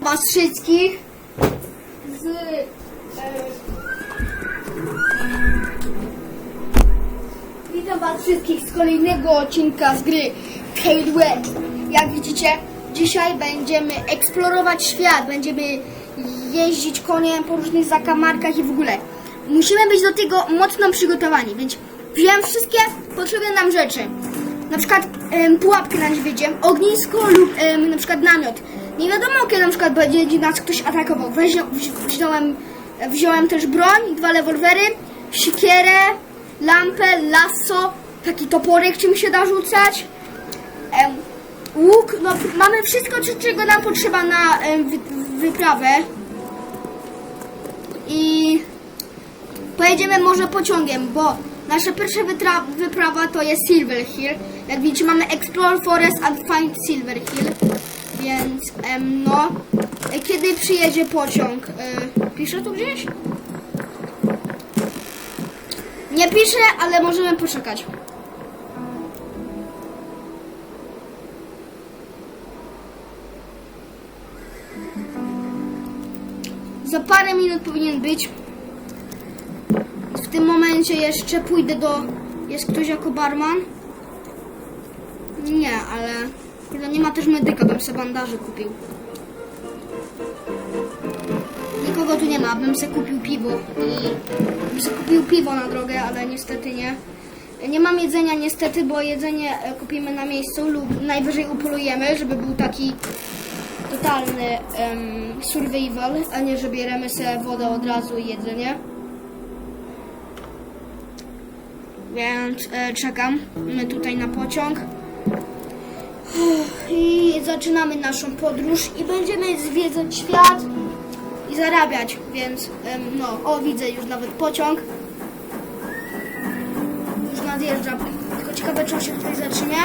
Was wszystkich z e, Witam Was wszystkich z kolejnego odcinka z gry Cade West. Jak widzicie, dzisiaj będziemy eksplorować świat, będziemy jeździć koniem po różnych zakamarkach i w ogóle. Musimy być do tego mocno przygotowani, więc wziąłem wszystkie potrzebne nam rzeczy. Na przykład em, pułapkę na niedźwiedzie, ognisko lub em, na przykład namiot. Nie wiadomo, kiedy na przykład będzie nas ktoś atakował. Wziąłem, wziąłem też broń, dwa rewolwery, siekierę, lampę, lasso, taki toporek, czym się da rzucać, em, łuk, no mamy wszystko, czego nam potrzeba na em, wy, wyprawę. I pojedziemy może pociągiem, bo nasza pierwsza wyprawa to jest Silver Hill. Jak widzicie mamy Explore Forest and Find Silver Hill. Więc em, no, e, kiedy przyjedzie pociąg? E, pisze tu gdzieś? Nie pisze, ale możemy poczekać. Za parę minut powinien być. W tym momencie jeszcze pójdę do... Jest ktoś jako barman? Nie, ale... Kurde, nie ma też medyka, bym sobie bandaży kupił. Nikogo tu nie ma, bym sobie kupił piwo i... Bym kupił piwo na drogę, ale niestety nie. Nie mam jedzenia niestety, bo jedzenie e, kupimy na miejscu lub najwyżej upolujemy, żeby był taki totalny em, survival, a nie, że bierzemy sobie wodę od razu i jedzenie. Więc e, czekam my tutaj na pociąg. I zaczynamy naszą podróż i będziemy zwiedzać świat i zarabiać, więc no, o widzę już nawet pociąg. Już nadjeżdża, tylko ciekawe czy on się tutaj zatrzyma.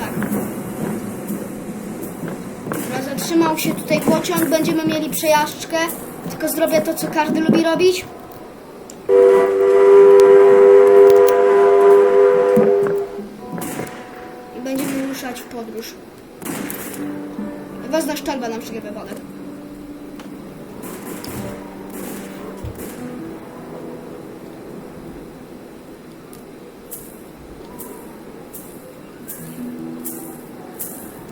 Tak. Zatrzymał się tutaj pociąg, będziemy mieli przejażdżkę. Tylko zrobię to, co każdy lubi robić. Wezna szczelba nam przygrywa wodę.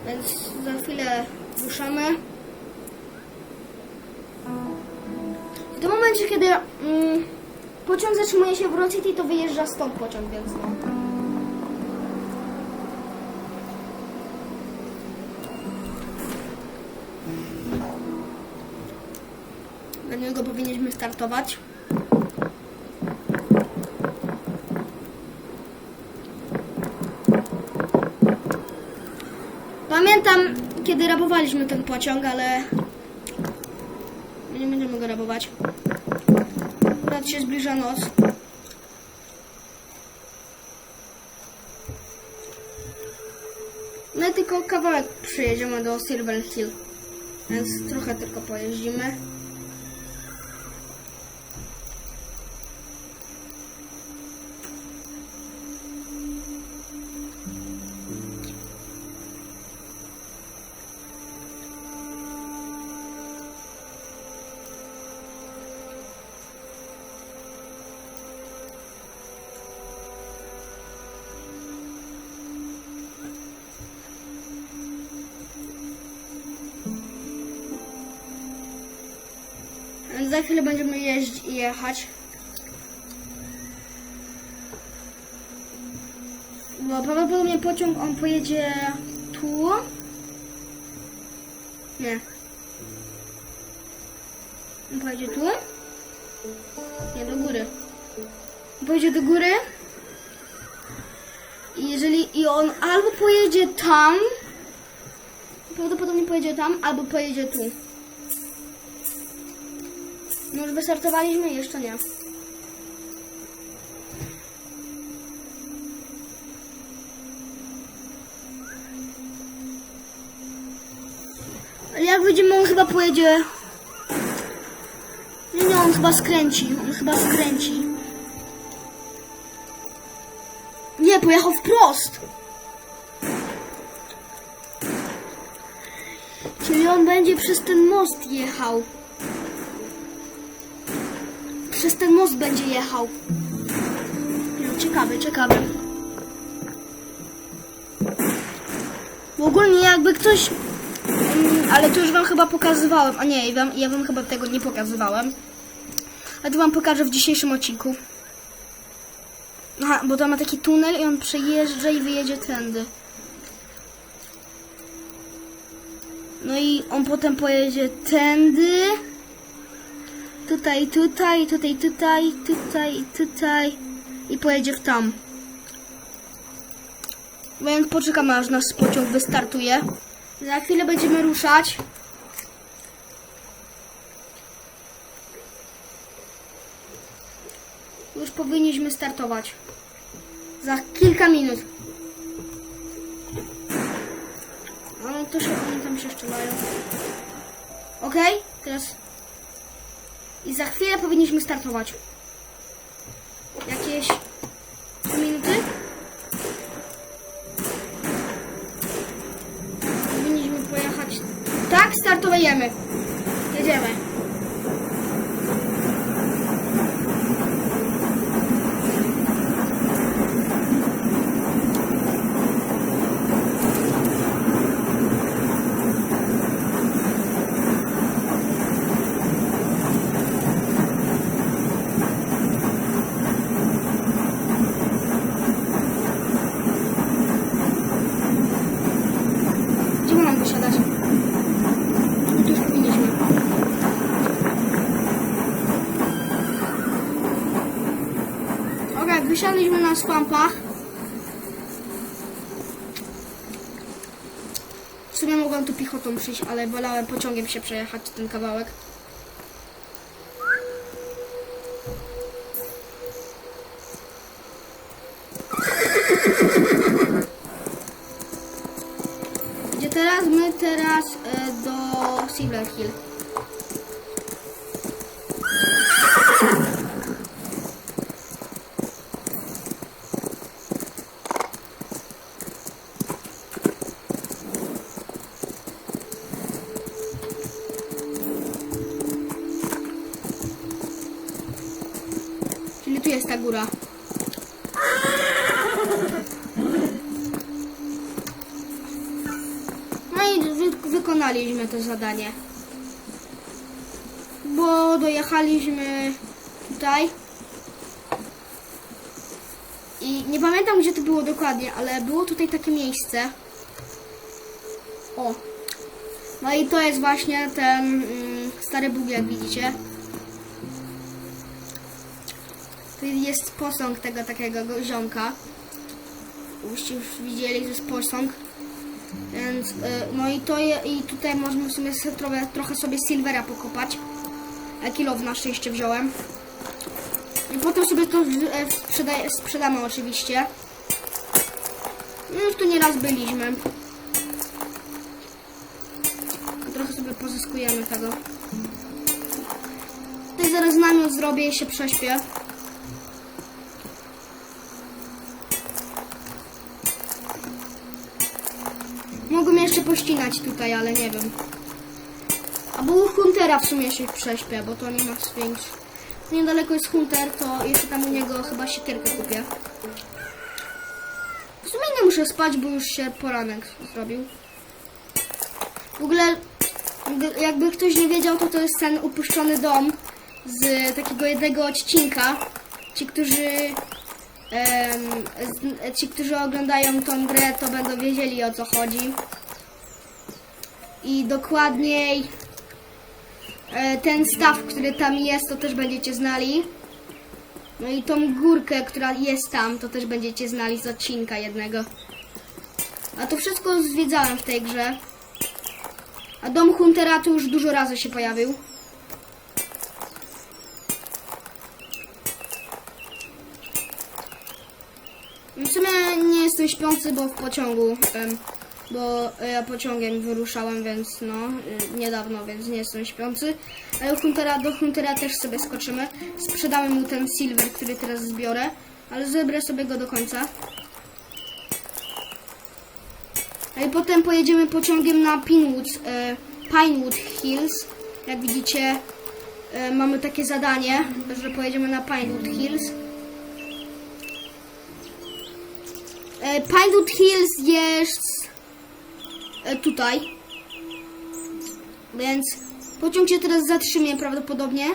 Więc za chwilę ruszamy. W tym momencie, kiedy mm, pociąg zatrzymuje się w Rock City, to wyjeżdża stąd pociąg, więc no. Na niego powinniśmy startować. Pamiętam, kiedy rabowaliśmy ten pociąg, ale nie będziemy go rabować. Akurat się zbliża noc. My tylko kawałek przyjedziemy do Silver Hill, więc trochę tylko pojeździmy. Za chwilę będziemy jeździć i jechać. Bo prawdopodobnie pociąg on pojedzie tu. Nie. On pojedzie tu. Nie, do góry. On pojedzie do góry. I jeżeli i on albo pojedzie tam, prawdopodobnie pojedzie tam, albo pojedzie tu. No już wystartowaliśmy? Jeszcze nie. Jak widzimy, on chyba pojedzie... Nie, nie, on chyba skręci. On chyba skręci. Nie, pojechał wprost. Czyli on będzie przez ten most jechał. Przez ten most będzie jechał. No, ciekawe, ciekawe. Bo ogólnie jakby ktoś... Mm, ale to już wam chyba pokazywałem. A nie, ja wam, ja wam chyba tego nie pokazywałem. A to wam pokażę w dzisiejszym odcinku. Aha, bo tam ma taki tunel i on przejeżdża i wyjedzie tędy. No i on potem pojedzie tędy. Tutaj, tutaj, tutaj, tutaj, tutaj, tutaj. I pojedzie w tam. Więc poczekamy aż nasz pociąg wystartuje. Za chwilę będziemy ruszać. Już powinniśmy startować. Za kilka minut. No to się oni tam się strzelają. Okej, teraz. I za chwilę powinniśmy startować. Tu już powinniśmy. Okej, wysiadliśmy na swampach. W sumie mogłam tu piechotą przyjść, ale wolałem pociągiem się przejechać ten kawałek. Ta góra. No i wy, wykonaliśmy to zadanie. Bo dojechaliśmy tutaj. I nie pamiętam gdzie to było dokładnie, ale było tutaj takie miejsce. O. No i to jest właśnie ten mm, stary Bóg, jak widzicie. Jest posąg tego takiego go- ziomka. Byście już widzieli, że jest posąg. Więc, y, no i to je, i tutaj możemy sobie se- trochę, trochę sobie silvera pokopać. A kilo na szczęście wziąłem. I potem sobie to e, sprzeda, sprzedamy oczywiście. No już tu nieraz byliśmy. Trochę sobie pozyskujemy tego. Tutaj zaraz namiot zrobię i się prześpię. Pościnać tutaj, ale nie wiem. Albo u Huntera w sumie się prześpię, bo to nie ma większy. Niedaleko jest Hunter, to jeszcze tam u niego chyba siekierkę kupię. W sumie nie muszę spać, bo już się poranek zrobił. W ogóle, jakby ktoś nie wiedział, to to jest ten upuszczony dom z takiego jednego odcinka. Ci, którzy z- ci, którzy oglądają tą grę, to będą wiedzieli o co chodzi. I dokładniej e, ten staw, który tam jest, to też będziecie znali. No i tą górkę, która jest tam, to też będziecie znali z odcinka jednego. A to wszystko zwiedzałem w tej grze. A dom Huntera tu już dużo razy się pojawił. W sumie nie jestem śpiący, bo w pociągu, bo ja pociągiem wyruszałem, więc no, y, niedawno, więc nie jestem śpiący. Huntera, do Huntera też sobie skoczymy. Sprzedamy mu ten silver, który teraz zbiorę, ale zebrę sobie go do końca. A i potem pojedziemy pociągiem na Pinwoods, e, Pinewood Hills. Jak widzicie, e, mamy takie zadanie, że pojedziemy na Pinewood Hills. Pinewood Hills jest tutaj. Więc pociąg się teraz zatrzymie prawdopodobnie.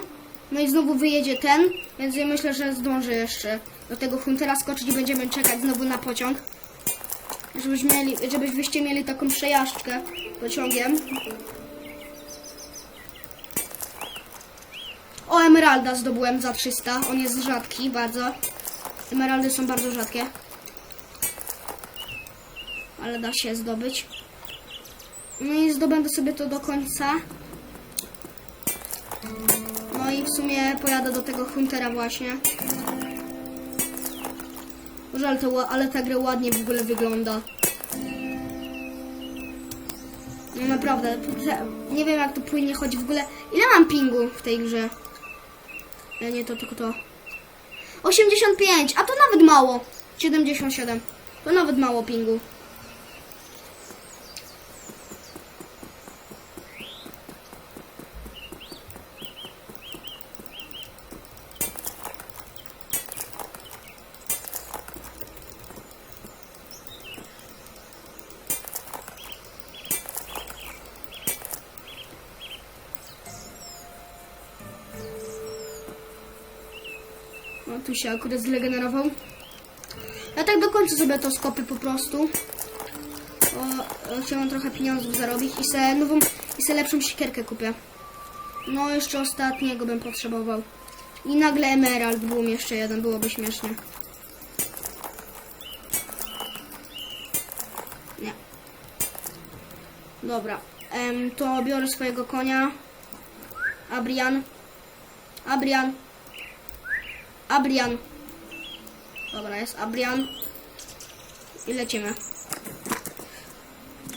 No i znowu wyjedzie ten, więc ja myślę, że zdążę jeszcze do tego Huntera skoczyć i będziemy czekać znowu na pociąg. Żebyśmy mieli, żebyście mieli taką przejażdżkę pociągiem. O, emeralda zdobyłem za 300. On jest rzadki bardzo. Emeraldy są bardzo rzadkie. Ale da się zdobyć. No i zdobędę sobie to do końca. No i w sumie pojadę do tego Huntera właśnie. Żal to, ła- ale ta gra ładnie w ogóle wygląda. No naprawdę, nie wiem jak to płynnie chodzi w ogóle. Ile mam pingu w tej grze? Ja nie to, tylko to. 85, a to nawet mało. 77. To nawet mało pingu. Tu się akurat zregenerował. Ja tak do końca sobie to skopię po prostu. Bo e, chciałam trochę pieniądzów zarobić i se nową, i se lepszą siekierkę kupię. No jeszcze ostatniego bym potrzebował. I nagle emerald był jeszcze jeden, byłoby śmiesznie. Nie. Dobra. Em, to biorę swojego konia. Abrian. Abrian. Abrian. Dobra, jest Abrian. I lecimy.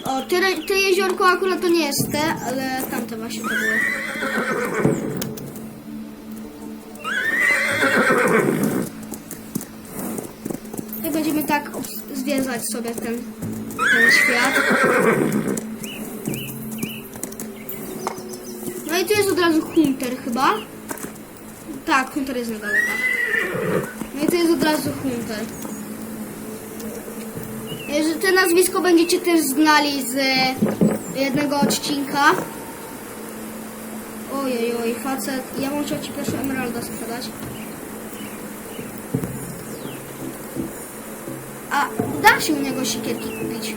O, te, te jeziorko akurat to nie jest te, ale tamte właśnie to były. I będziemy tak zwiedzać sobie ten, ten świat. No i tu jest od razu Hunter chyba. Tak, Hunter jest niedaleko. To jest od razu Hunter. Jeżeli te nazwisko będziecie też znali z jednego odcinka. Ojej, oj, facet. Ja chciał ci pierwszy emeralda sprzedać. A da się u niego siekierki kupić.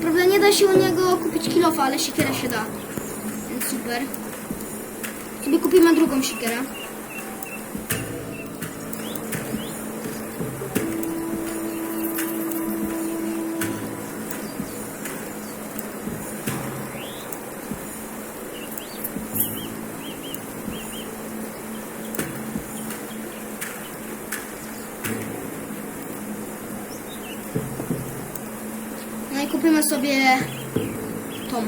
Prawda nie da się u niego kupić kilofa, ale siekierę się da. Więc super. Sobie kupimy drugą siekierę. Kupimy sobie tą.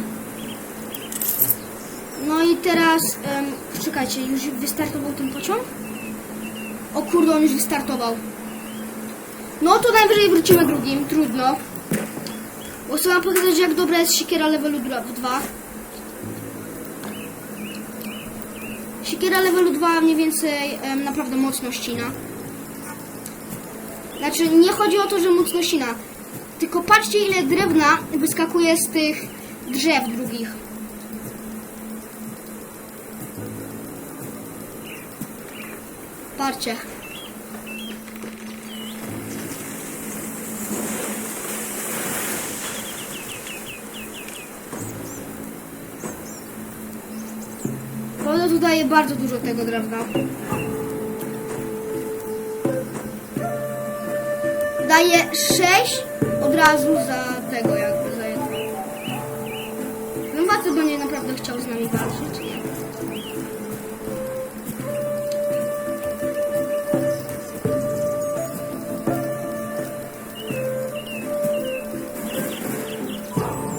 No i teraz, em, czekajcie, już wystartował ten pociąg? O kurde, on już wystartował. No to najwyżej wrócimy drugim, trudno. Bo chcę wam pokazać, jak dobra jest siekiera levelu 2. Siekiera levelu 2 mniej więcej em, naprawdę mocno ścina. Znaczy, nie chodzi o to, że mocno ścina. Tylko patrzcie, ile drewna wyskakuje z tych drzew drugich. Patrzcie. Woda tu daje bardzo dużo tego drewna. Daje 6 od razu za tego jakby za jedno. Bym bardzo będzie naprawdę chciał z nami walczyć, nie?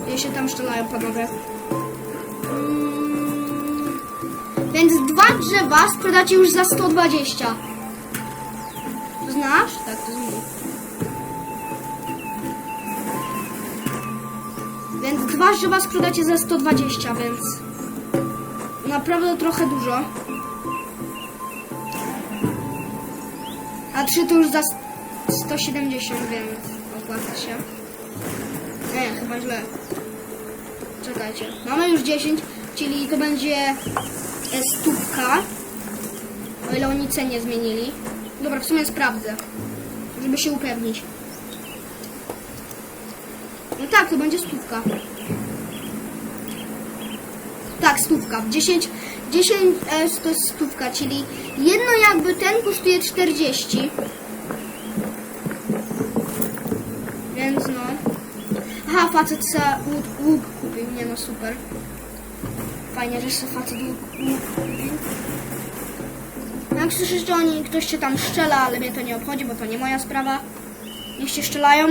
Gdzie się tam strzelają panowie? Mm, Więc dwa drzewa sprzedacie już za 120. Więc dwa drzewa sprzedacie za 120, więc naprawdę trochę dużo. A trzy to już za 170, więc opłaca się. Nie, chyba źle. Czekajcie. Mamy już 10, czyli to będzie e, stówka. O ile oni cenie zmienili. Dobra, w sumie sprawdzę. Żeby się upewnić. No tak, to będzie stówka. Tak, stówka. 10, 10 e, to jest stówka, czyli jedno jakby ten kosztuje 40. Więc no. Aha, facet se łuk, łuk kupił. Nie no, super. Fajnie, że se facet łuk, łuk kupił. No jak słyszysz, że oni, ktoś się tam szczela, ale mnie to nie obchodzi, bo to nie moja sprawa. Niech się szczelają.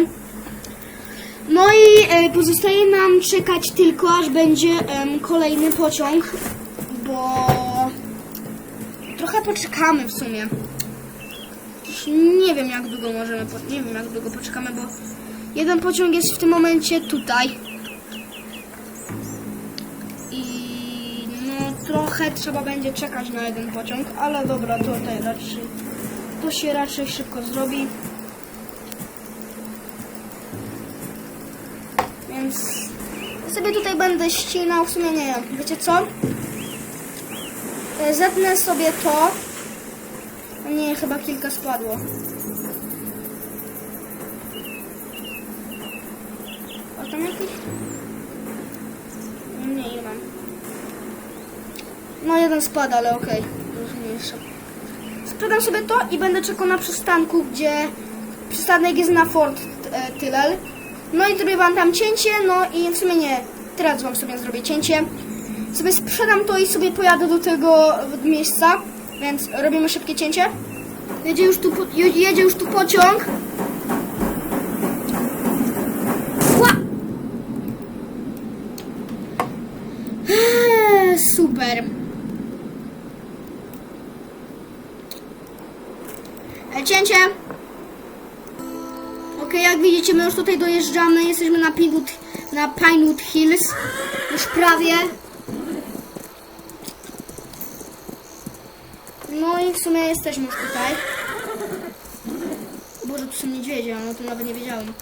No i e, pozostaje nam czekać tylko, aż będzie kolejny pociąg, bo trochę poczekamy w sumie. Nie wiem jak długo możemy, po, nie wiem jak długo poczekamy, bo jeden pociąg jest w tym momencie tutaj. I no trochę trzeba będzie czekać na jeden pociąg, ale dobra, tutaj raczej to się raczej szybko zrobi. Więc sobie tutaj będę ścinał, w sumie nie wiem, wiecie co? E, Zetnę sobie to. Nie, chyba kilka spadło. A tam jakieś? Nie, nie mam. No jeden spada, ale okej. Mniejsza. Sprzedam sobie to i będę czekał na przystanku, gdzie przystanek jest na Fort e, Tyrell. No i zrobię wam tam cięcie, no i w sumie nie, teraz wam sobie zrobię cięcie. Sobie sprzedam to i sobie pojadę do tego miejsca, więc robimy szybkie cięcie. Jedzie już tu, jedzie już tu pociąg. Ła! Eee, Super. Cięcie. Jak widzicie, my już tutaj dojeżdżamy. Jesteśmy na Pinewood, na Pinewood Hills. Już prawie. No i w sumie jesteśmy już tutaj. Boże, tu są niedźwiedzie, no to nawet nie wiedziałem.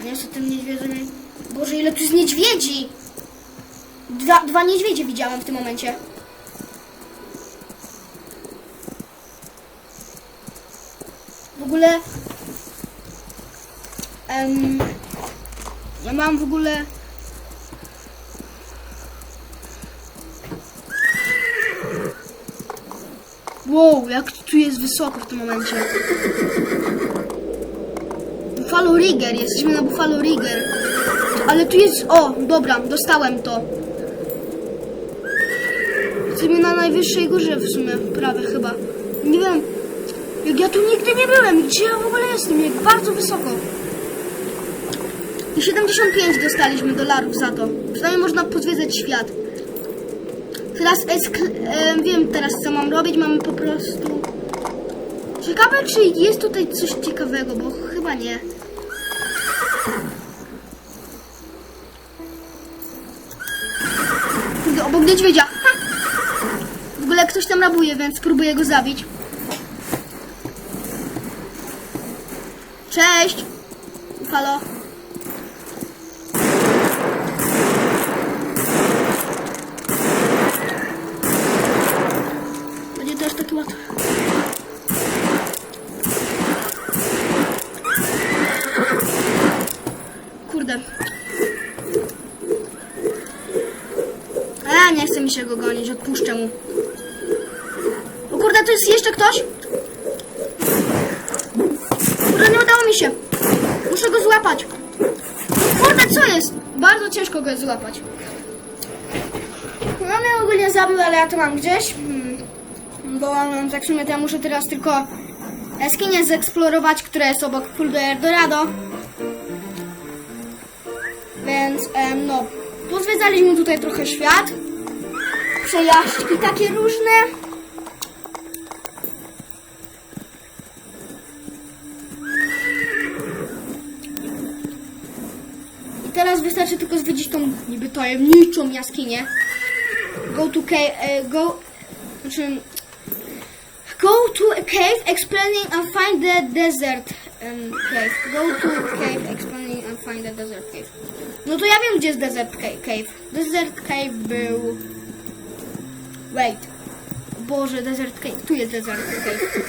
A co tym niedźwiedziem... Boże, ile tu jest niedźwiedzi! Dwa, dwa niedźwiedzie widziałem w tym momencie. Ogóle... em, ja mam w ogóle... Wow, jak tu jest wysoko w tym momencie. Buffalo Rigger, jesteśmy na Buffalo Rigger. Ale tu jest... O, dobra, dostałem to. Jesteśmy na najwyższej górze w sumie, prawie chyba. Nie wiem, jak ja tu nigdy nie byłem, gdzie ja w ogóle jestem, jak bardzo wysoko. I 75 dostaliśmy dolarów za to. Przynajmniej można pozwiedzać świat. Teraz esk- e, wiem teraz co mam robić, mamy po prostu... Ciekawe czy jest tutaj coś ciekawego, bo chyba nie. Obok niedźwiedzia. W ogóle ktoś tam rabuje, więc spróbuję go zabić. Cześć! Halo? Będzie też taki łatwy. Kurde. A, nie chce mi się go gonić, odpuszczę mu. O kurde, to jest jeszcze ktoś? Kurde, nie udało mi się. Muszę go złapać. Kurde, co jest? Bardzo ciężko go jest złapać. No mnie ogólnie zabił, ale ja to mam gdzieś. Hmm. Bo no, tak w sumie to ja muszę teraz tylko jaskinię zeksplorować, która jest obok Pool do Eldorado. Więc em, no, pozwiedzaliśmy tutaj trochę świat. Przejażdżki takie różne. Wystarczy tylko zwiedzić tą niby tajemniczą jaskinię. Go to cave, e, go, znaczy, go to a cave explaining and find the desert um, cave. Go to cave explaining and find the desert cave. No to ja wiem, gdzie jest desert ca- cave. Desert cave był... Wait. Boże, desert cave. Tu jest desert cave.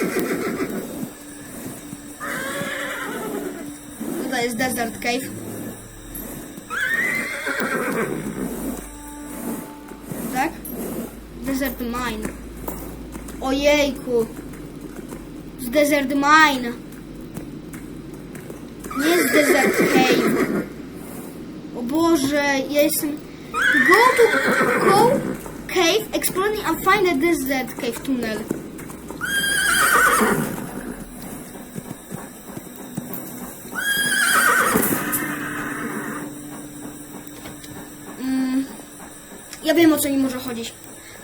Tutaj jest desert cave. Tak? Desert mine. Ojejku. Z desert mine. Nie jest desert cave. O Boże, ja jestem... Go to go cave, exploring and find a desert cave tunnel. Wiem o co im może chodzić.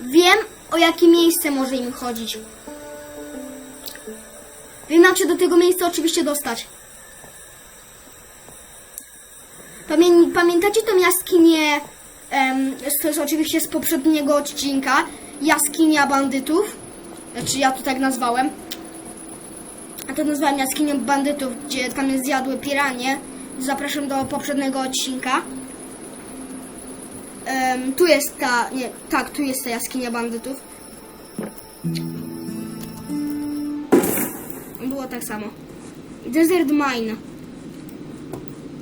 Wiem o jakie miejsce może im chodzić. Wiem jak się do tego miejsca oczywiście dostać. Pamię pamiętacie tą jaskinię? to jest oczywiście z poprzedniego odcinka. Jaskinia bandytów. Znaczy ja to tak nazwałem. A to nazwałem jaskinią bandytów, gdzie tam jest zjadły piranie. Zapraszam do poprzedniego odcinka. Em, tu jest ta, nie, tak, tu jest ta jaskinia bandytów. Było tak samo. Desert Mine.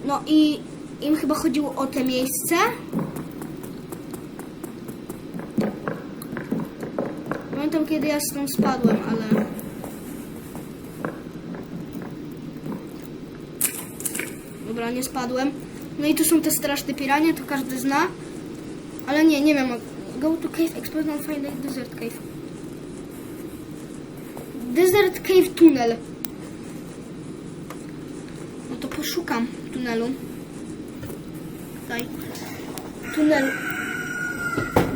No i im chyba chodziło o te miejsce. Pamiętam kiedy ja stąd spadłem, ale... Dobra, nie spadłem. No i tu są te straszne piranie, to każdy zna. Ale nie, nie wiem. Go to cave, explore and find a desert cave. Desert cave tunnel. No to poszukam tunelu. Tutaj. Tunel.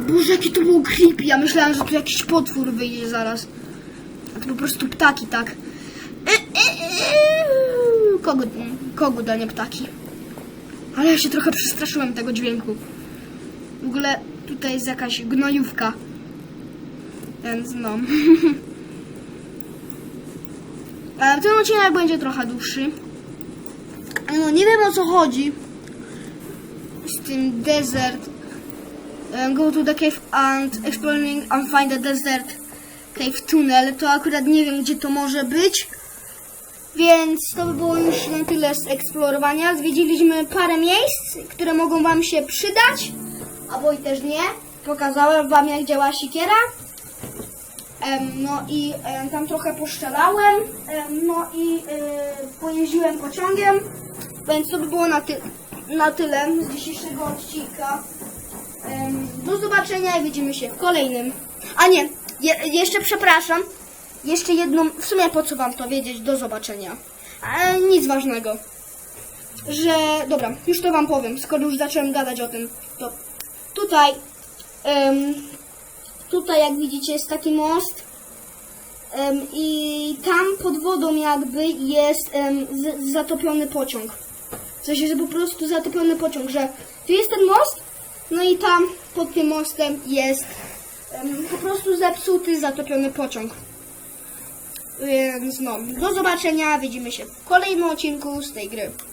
Boże, jakie to było creepy. Ja myślałem, że tu jakiś potwór wyjdzie zaraz. A to po prostu ptaki, tak. E, e, e. Kogut, kogut, a nie ptaki. Ale ja się trochę przestraszyłem tego dźwięku. W ogóle tutaj jest jakaś gnojówka. Więc no. Ale ten odcinek będzie trochę dłuższy. No nie wiem o co chodzi z tym desert. Go to the cave and exploring and find the desert cave tunnel. To akurat nie wiem gdzie to może być. Więc to by było już na tyle z eksplorowania. Zwiedziliśmy parę miejsc, które mogą Wam się przydać, albo i też nie. Pokazałem Wam jak działa sikiera. No i tam trochę poszczelałem, em, no i y, pojeździłem pociągiem, więc to by było na, ty na tyle z dzisiejszego odcinka. Do zobaczenia i widzimy się w kolejnym. A nie, je jeszcze przepraszam, jeszcze jedną, w sumie po co wam to wiedzieć, do zobaczenia. E, nic ważnego. Że, dobra, już to wam powiem, skoro już zacząłem gadać o tym, to tutaj, em, tutaj jak widzicie jest taki most em, i tam pod wodą jakby jest em, z, zatopiony pociąg. W sensie, że po prostu zatopiony pociąg, że tu jest ten most, no i tam pod tym mostem jest em, po prostu zepsuty, zatopiony pociąg. Więc no, do zobaczenia, widzimy się w kolejnym odcinku z tej gry.